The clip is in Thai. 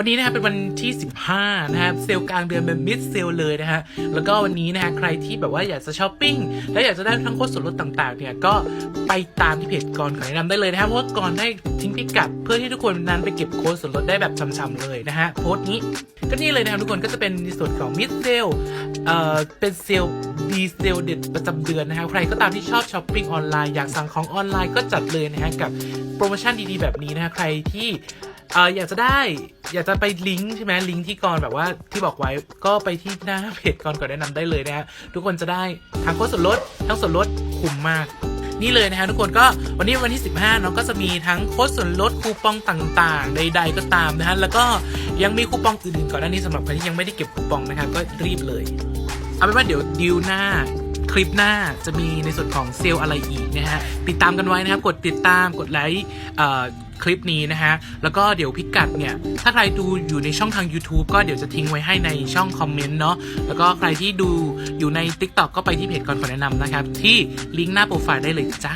วันนี้นะครับเป็นวันที่ 15 นะครับเซลกลางเดือนเป็นมิดเซลเลยนะฮะแล้วก็วันนี้นะฮะใครที่แบบว่าอยากจะช้อปปิ้งและอยากจะได้ทั้งโค้ดส่วนลดต่างๆเนี่ยก็ไปตามที่เพจกรขอแนะนำได้เลยนะครับเพราะว่ากรได้ทิ้งพิกัด เพื่อที่ทุกคนนั้นไปเก็บโค้ดส่วนลดได้แบบช่ำๆเลยนะฮะโพสต์นี้ก็นี่เลยนะครับทุกคนก็จะเป็นในส่วนของมิดเซลเอ่อเป็นเซลดีเซลเด็ดประจำเดือนนะครับใครก็ตามที่ชอบช้อปปิ้งออนไลน์อยากสั่งของออนไลน์ก็จัดเลยนะฮะกับโปรโมชั่นดีๆแบบนี้นะฮะใครที่ เอ่ออยากจะได้อยากจะไปลิงก์ใช่ไหมลิงก์ที่กรแบบว่าที่บอกไว้ก็ไปที่หน้าเพจกรก่อนแนะนำได้เลยนะฮะทุกคนจะได้ทั้งโค้ดส่วนลดทั้งส่วนลดคุ้มมาก นี่เลยนะฮะทุกคนก็วันนี้วันที่ 15เนาะก็จะมีทั้งโค้ดส่วนลดคูปองต่างๆ ใด ๆ ก็ตามนะฮะแล้วก็ยังมีคูปองอื่นๆก่อนหน้านี้สำหรับใครที่ยังไม่ได้เก็บคูปองนะครับก็รีบเลย เอาเป็นว่าเดี๋ยวดิวหน้าคลิปหน้าจะมีในส่วนของเซลล์อะไรอีกนะฮะติดตามกันไว้นะครับ กดติดตามกดไลค์เอ่อ คลิปนี้นะฮะ แล้วก็เดี๋ยวพิกัดเนี่ย ถ้าใครดูอยู่ในช่องทาง YouTube ก็เดี๋ยวจะทิ้งไว้ให้ในช่องคอมเมนต์เนาะ แล้วก็ใครที่ดูอยู่ใน TikTok ก็ไปที่เพจก่อนขอแนะนำนะครับ ที่ลิงก์หน้าโปรไฟล์ได้เลยจ้า